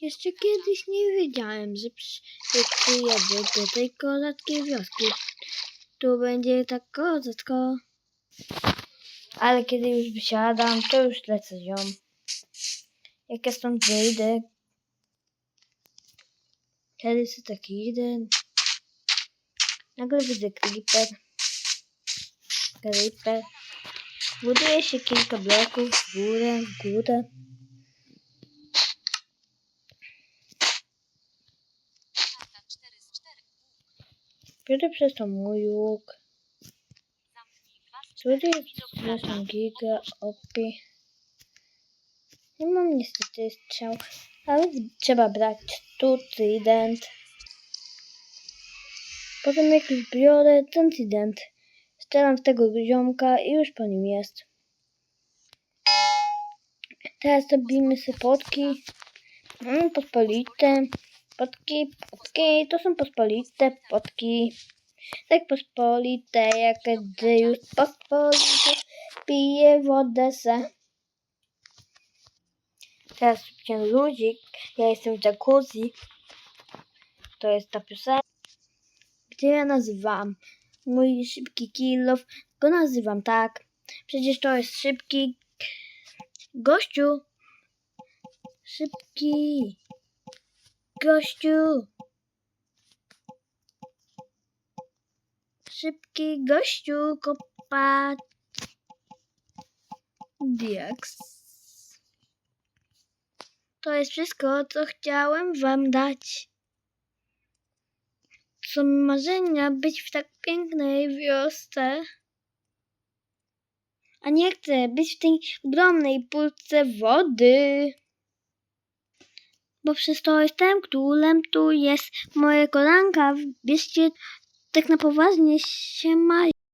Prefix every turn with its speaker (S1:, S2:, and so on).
S1: Jeszcze kiedyś nie wiedziałem, że przy- że przyjedę do tej kozackiej wioski. Tu będzie tak kozacko. Ale kiedy już wysiadam, to już lecę z nią. Jak ja stąd wyjdę, kiedy sobie tak idę, nagle widzę creeper. Creeper. Buduje się kilka bloków w górę, w górę. Biorę przez to mój łuk.
S2: Zamknij 2 z 4.
S1: Tutaj zresztą giga, opi. Nie mam niestety strzał, ale trzeba brać tu trident. Potem jak już biorę ten trident, strzelam w tego ziomka i już po nim jest. Teraz robimy sobie potki. Mamy pospolite. Potki, potki, to są pospolite potki. Tak pospolite, jak gdy już pospolite pije wodę se. Teraz szybciej luzik, ja jestem w jacuzzi. To jest ta piosenka, gdzie ja nazywam mój szybki kilof, go nazywam tak. Przecież to jest szybki gościu. Szybki gościu. Szybki gościu kopa diaks. To jest wszystko, co chciałem wam dać. Są marzenia być w tak pięknej wiosce. A nie chcę być w tej ogromnej pulce wody. Bo przez to jestem królem, tu jest moje kolanka. Bierzcie tak na poważnie się mają.